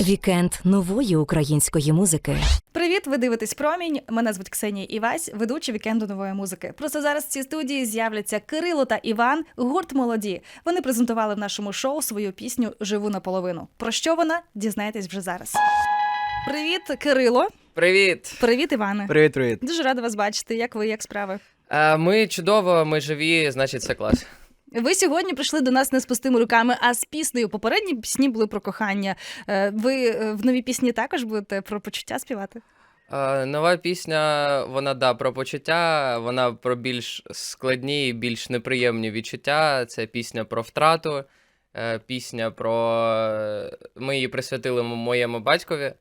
Вікенд нової української музики. Привіт, ви дивитесь промінь. Мене звуть Ксенія Івась, ведуча вікенду нової музики. Просто зараз в цій студії з'являться Кирило та Іван, гурт молоді. Вони презентували в нашому шоу свою пісню Живу наполовину. Про що вона дізнаєтесь вже зараз. Привіт, Кирило. Привіт! Привіт, Іване. Привіт, привіт. Дуже рада вас бачити. Як ви, як справи? Е, Ми чудово, ми живі, значить, це клас. Ви сьогодні прийшли до нас не з пустими руками, а з піснею. Попередні пісні були про кохання. Е, Ви е, в новій пісні також будете про почуття співати? Е, Нова пісня, вона да, про почуття, вона про більш складні і більш неприємні відчуття. Це пісня про втрату, пісня про. Ми її присвятили моєму батькові.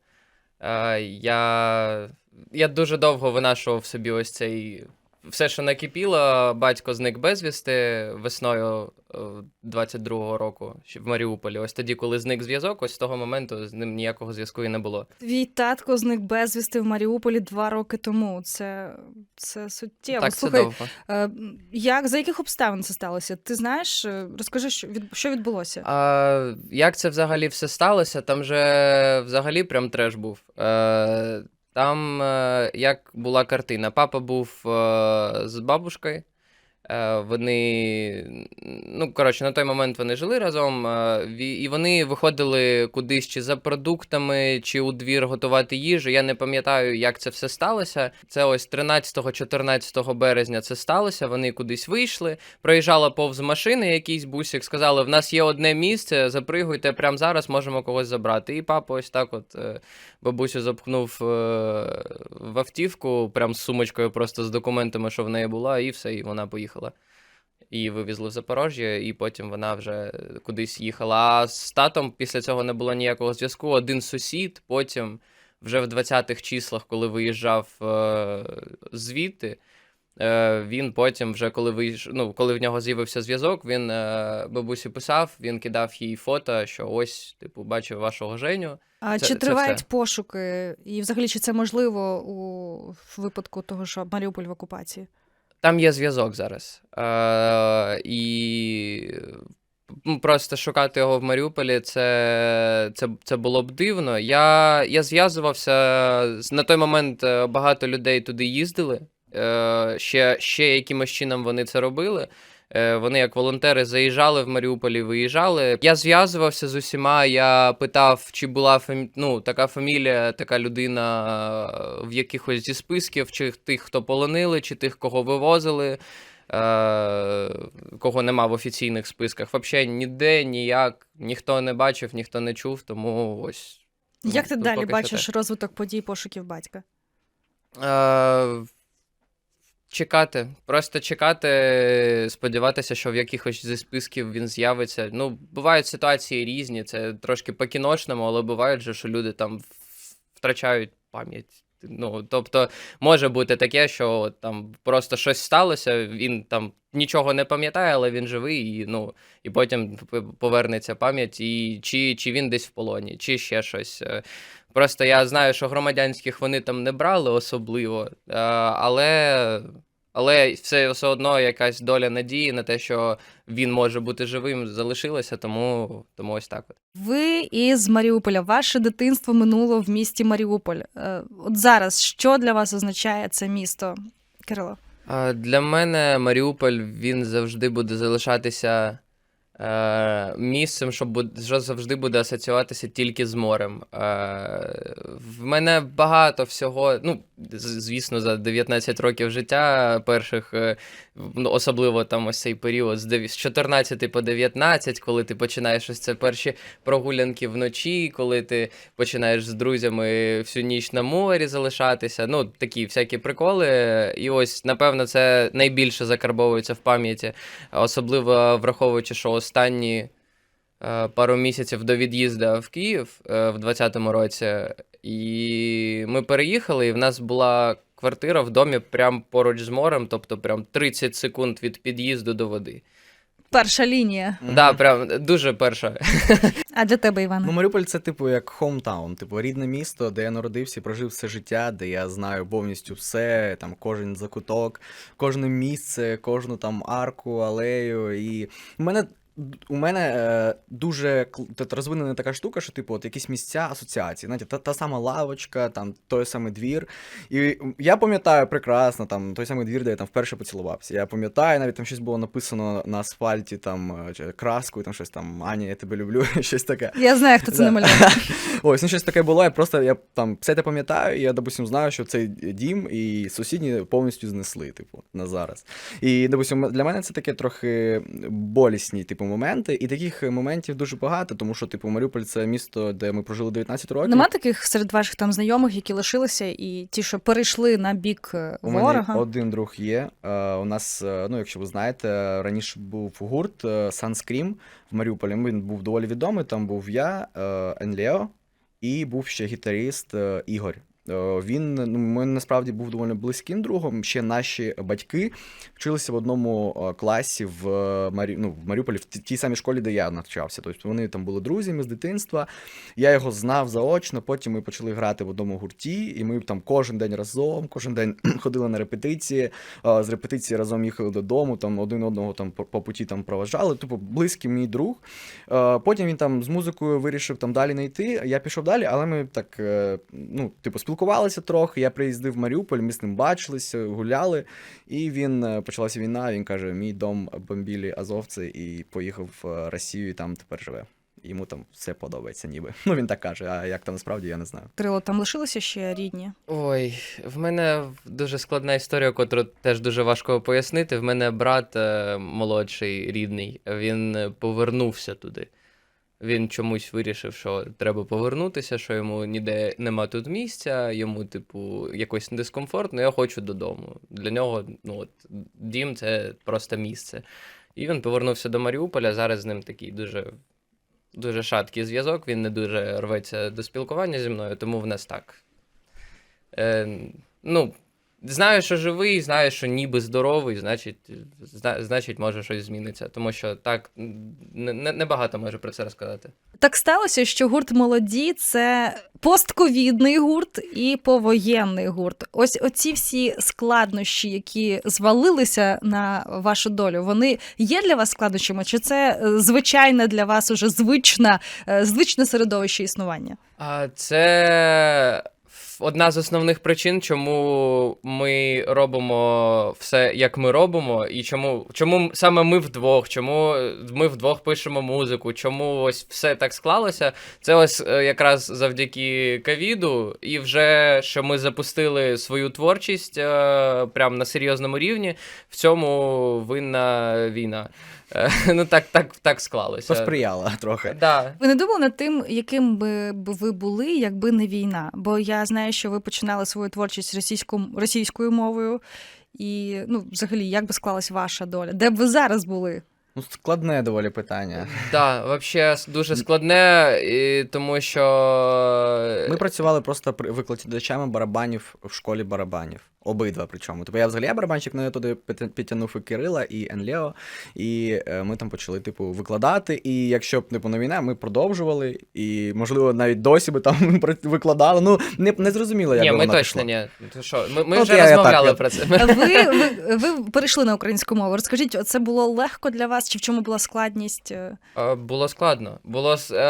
Я, я дуже довго винашував собі ось цей. Все, що накипіло, батько зник безвісти весною е, 22-го року в Маріуполі. Ось тоді, коли зник зв'язок, ось з того моменту з ним ніякого зв'язку і не було. Твій татко зник безвісти в Маріуполі два роки тому. Це, це суттєво. так, це довго. е, як за яких обставин це сталося? Ти знаєш? Е, Розкажи, що від що відбулося? А, як це взагалі все сталося? Там же взагалі прям треш був. Там е, як була картина. Папа був е, з бабушкою. Е, вони, ну, коротше, на той момент вони жили разом, е, і вони виходили кудись чи за продуктами, чи у двір готувати їжу. Я не пам'ятаю, як це все сталося. Це ось 13-14 березня це сталося. Вони кудись вийшли. Проїжджала повз машини якийсь бусик, сказали: в нас є одне місце, запригуйте прямо зараз, можемо когось забрати. І папа ось так от е, бабусю запхнув в автівку, прям з сумочкою, просто з документами, що в неї була, і все, і вона поїхала. Її вивезли в Запорожжя, і потім вона вже кудись їхала. А з татом після цього не було ніякого зв'язку. Один сусід, потім, вже в 20-х числах, коли виїжджав е, звідти, е, він потім, вже коли виїж... ну, коли в нього з'явився зв'язок, він е, бабусі писав, він кидав їй фото, що ось, типу, бачив вашого Женю. А це- чи тривають все. пошуки? І взагалі чи це можливо у випадку того, що Маріуполь в окупації? Там є зв'язок зараз. Е, і просто шукати його в Маріуполі це, це, це було б дивно. Я, я зв'язувався на той момент е, багато людей туди їздили. Е, ще, ще якимось чином вони це робили. Е, Вони як волонтери заїжджали в Маріуполі, виїжджали. Я зв'язувався з усіма. Я питав, чи була фамі... ну, така фамілія, така людина е, в якихось зі списків, чи тих, хто полонили, чи тих, кого вивозили, е... кого нема в офіційних списках. Взагалі ніде, ніяк, ніхто не бачив, ніхто не чув, тому ось. ну, Як ти далі бачиш розвиток подій пошуків батька? Е, чекати. Просто чекати, сподіватися, що в якихось зі списків він з'явиться. Ну, бувають ситуації різні, це трошки по-кіношному, але бувають же, що люди там втрачають пам'ять. Ну, тобто, може бути таке, що там просто щось сталося, він там нічого не пам'ятає, але він живий, і, ну, і потім повернеться пам'ять, і чи, чи він десь в полоні, чи ще щось. Е, Просто я знаю, що громадянських вони там не брали особливо, е, але, але все, все одно якась доля надії на те, що він може бути живим, залишилася, тому, тому ось так. От. Ви із Маріуполя. Ваше дитинство минуло в місті Маріуполь. Е, От зараз що для вас означає це місто? Кирило? Для мене Маріуполь він завжди буде залишатися е, місцем, що, буде, що завжди буде асоціюватися тільки з морем. Е, в мене багато всього, ну, звісно, за 19 років життя перших, е, ну, особливо там ось цей період з 14 по 19, коли ти починаєш ось це перші прогулянки вночі, коли ти починаєш з друзями всю ніч на морі залишатися. Ну, такі всякі приколи. І ось, напевно, це найбільше закарбовується в пам'яті, особливо враховуючи, що останні е, пару місяців до від'їзду в Київ е, в 20-му році. І ми переїхали, і в нас була квартира в домі прямо поруч з морем, тобто прям 30 секунд від під'їзду до води. Перша лінія. Да, прям дуже перша. А для тебе, Іване? Ну, Маріуполь це типу як хоумтаун, типу рідне місто, де я народився, і прожив все життя, де я знаю повністю все, там кожен закуток, кожне місце, кожну там арку, алею. І в мене у мене е, дуже розвинена така штука, що типу, от якісь місця асоціації. Знаєте, та, та сама лавочка, там той самий двір. І я пам'ятаю прекрасно там той самий двір, де я там вперше поцілувався. Я пам'ятаю, навіть там щось було написано на асфальті, там е, краскою, там щось там Аня, я тебе люблю, щось таке. Я знаю, хто це Да. намалював. Ось, ну щось таке було. Я просто я там все це пам'ятаю, і я, допустим, знаю, що цей дім і сусідні повністю знесли, типу, на зараз. І, допустим, для мене це таке трохи болісні, типу, моменти. І таких моментів дуже багато, тому що, типу, Маріуполь це місто, де ми прожили 19 років. Нема таких серед ваших там знайомих, які лишилися, і ті, що перейшли на бік е, У мене один друг є. Е, у нас, е, ну якщо ви знаєте, раніше був гурт Sunscream в Маріуполі. Він був доволі відомий. Там був я, е, Енлео, і був ще гітаріст е, Ігор. Е, Він ну, ми насправді був доволі близьким другом. Ще наші батьки вчилися в одному е, класі в е, Марі... ну, в Маріуполі, в тій самій школі, де я навчався. Тобто вони там були друзями з дитинства. Я його знав заочно. Потім ми почали грати в одному гурті, і ми там кожен день разом, кожен день ходили на репетиції. З репетиції разом їхали додому, там один одного там по, путі там проважали. Типу, близький мій друг. Потім він там з музикою вирішив там далі не йти. Я пішов далі, але ми так, ну, типу, спілкувалися трохи. Я приїздив в Маріуполь, ми з ним бачилися, гуляли. І він е, почалася війна. Він каже: мій дом бомбілі азовці, і поїхав в Росію, і там тепер живе. Йому там все подобається, ніби. Ну він так каже. А як там насправді я не знаю. Крило, там лишилися ще рідні. Ой, в мене дуже складна історія, котру теж дуже важко пояснити. В мене брат е, молодший, рідний, він е, повернувся туди. Він чомусь вирішив, що треба повернутися, що йому ніде нема тут місця, йому, типу, якось дискомфортно, я хочу додому. Для нього, ну от, дім це просто місце. І він повернувся до Маріуполя. Зараз з ним такий дуже, дуже шаткий зв'язок. Він не дуже рветься до спілкування зі мною, тому в нас так. Е, ну, знаю, що живий, знаю, що ніби здоровий, значить, зна, значить, може щось зміниться. Тому що так не, не, небагато можу про це розказати. Так сталося, що гурт молоді це постковідний гурт і повоєнний гурт. Ось оці всі складнощі, які звалилися на вашу долю, вони є для вас складнощами? Чи це е, звичайне для вас уже звична, е, звичне середовище існування? А це одна з основних причин, чому ми робимо все, як ми робимо, і чому, чому саме ми вдвох, чому ми вдвох пишемо музику, чому ось все так склалося. Це ось е, якраз завдяки ковіду, і вже що ми запустили свою творчість е, прямо на серйозному рівні. В цьому винна війна. Е, Ну так, так, так склалося. Посприяла трохи. Да. Ви не думали над тим, яким би ви були, якби не війна? Бо я знаю, що ви починали свою творчість російську, російською мовою. І ну, взагалі, як би склалась ваша доля? Де б ви зараз були? Ну, складне доволі питання. Так, взагалі дуже складне, і тому що Ми працювали просто при- викладачами барабанів в школі барабанів. Обидва причому. Тобто я взагалі я барабанщик, але я туди під- підтягнув і Кирила, і Енлео, і е, ми там почали, типу, викладати. І якщо б типу, не війна, ми продовжували, і, можливо, навіть досі би там пр- викладали. Ну, не, не зрозуміло, як ні, би ми вона точно пішла. ні. Що, ми, ми От вже я- я розмовляли так, я- про це. Ви, ви, ви перейшли на українську мову. Розкажіть, це було легко для вас? Чи в чому була складність? Е, Було складно. Було е,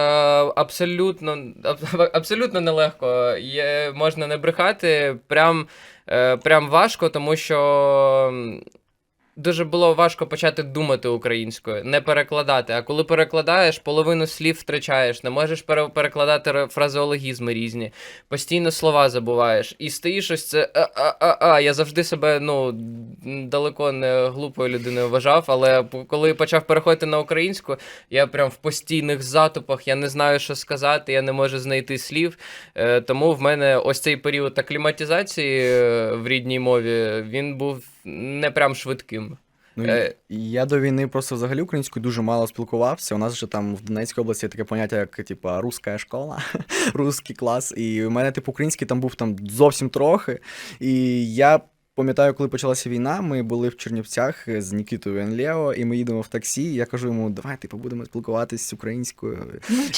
абсолютно, абсолютно нелегко. Є, можна не брехати. Прям, е, прям важко, тому що. Дуже було важко почати думати українською, не перекладати. А коли перекладаєш, половину слів втрачаєш, не можеш пере- перекладати фразеологізми різні, постійно слова забуваєш. І стоїш ось це а-а-а-а. Я завжди себе ну далеко не глупою людиною вважав, але коли почав переходити на українську, я прям в постійних затупах, я не знаю, що сказати, я не можу знайти слів. Е, тому в мене ось цей період акліматизації е, в рідній мові він був не прям швидким. Ну, Е. Я до війни просто взагалі українською дуже мало спілкувався. У нас же там в Донецькій області є таке поняття, як типа руська школа, русський клас. І у мене, типу, український там був там зовсім трохи. І я пам'ятаю, коли почалася війна, ми були в Чернівцях з Нікітою Енлео, і ми їдемо в таксі. Я кажу йому, давай, типу, будемо спілкуватись українською.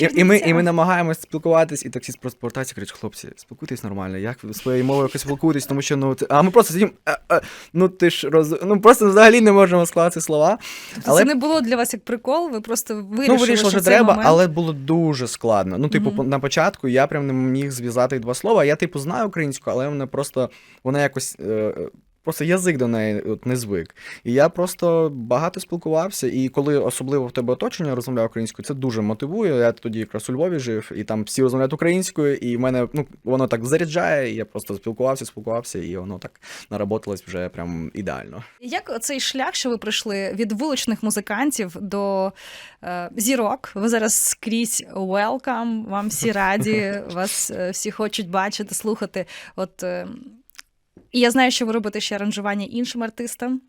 І, і, ми, і ми намагаємось спілкуватись, і таксіст просто повертається і каже, хлопці, спілкуйтесь нормально, як ви своєю мовою якось спілкуєтесь, тому що ну, а ми просто сидимо, «Е, е, ну ти ж роз... ну просто взагалі не можемо скласти слова. Але... Це не було для вас як прикол, ви просто вирішили, Ну, вирішили, що треба, момент... але було дуже складно. Ну, типу, Мгм. по- на початку я прям не міг зв'язати два слова. Я, типу, знаю українську, але вона просто вона якось. Просто язик до неї от, не звик. І я просто багато спілкувався, і коли особливо в тебе оточення розмовляє українською, це дуже мотивує. Я тоді якраз у Львові жив, і там всі розмовляють українською, і в мене ну, воно так заряджає, і я просто спілкувався, спілкувався, і воно так наработалось вже прям ідеально. Як цей шлях, що ви пройшли від вуличних музикантів до е, зірок? Ви зараз скрізь welcome, вам всі раді, вас е, всі хочуть бачити, слухати. От е, і я знаю, що ви робите ще аранжування іншим артистам.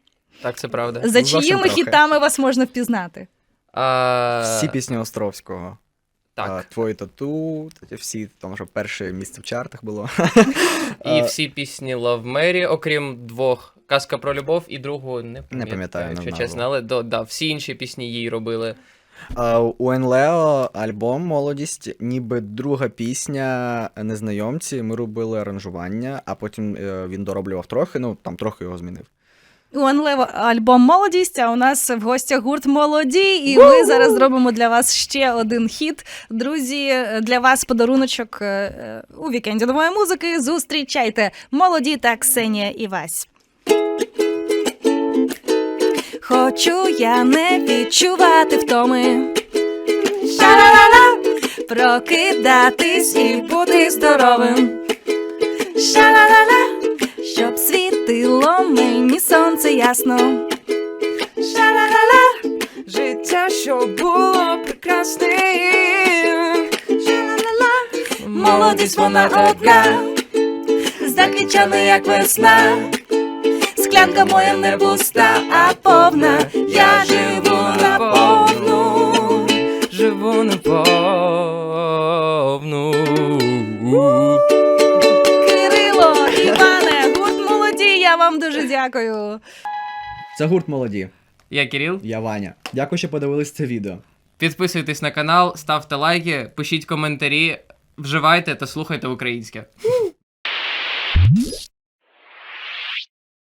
Так, це правда. За зовсім чиїми трохи. хітами вас можна впізнати? А, Всі пісні Островського. Так. А, Твої тату, всі, тому що перше місце в чартах було. І всі пісні Love Mary, окрім двох. Казка про любов і другу не пам'ятаю, пам'ятаю, не якщо знаю. чесно, але до, да, всі інші пісні їй робили. У Енлео альбом Молодість, ніби друга пісня Незнайомці. Ми робили аранжування, а потім е, він дороблював трохи, ну там трохи його змінив. У Анлева альбом Молодість, а у нас в гостях гурт Молоді, і ми зараз зробимо для вас ще один хіт. Друзі, для вас подаруночок е, е, у вікенді нової музики. Зустрічайте молоді та Ксенія Івась. Хочу я не відчувати втоми. Ша-ла-ла-ла, прокидатись і бути здоровим. Ша-ла-ла-ла, щоб світило мені сонце ясно. Ша-ла-ла-ла, життя, що було прекрасним. Ша-ла-ла-ла, молодість вона одна, заквічана, як весна. Склянка моя не пуста, а повна. Я живу на повну. Живу на повну. Кирило, Іване, гурт молоді. Я вам дуже дякую. Це гурт молоді. Я Кирил. Я Ваня. Дякую, що подивились це відео. Підписуйтесь на канал, ставте лайки, пишіть коментарі, вживайте та слухайте українське.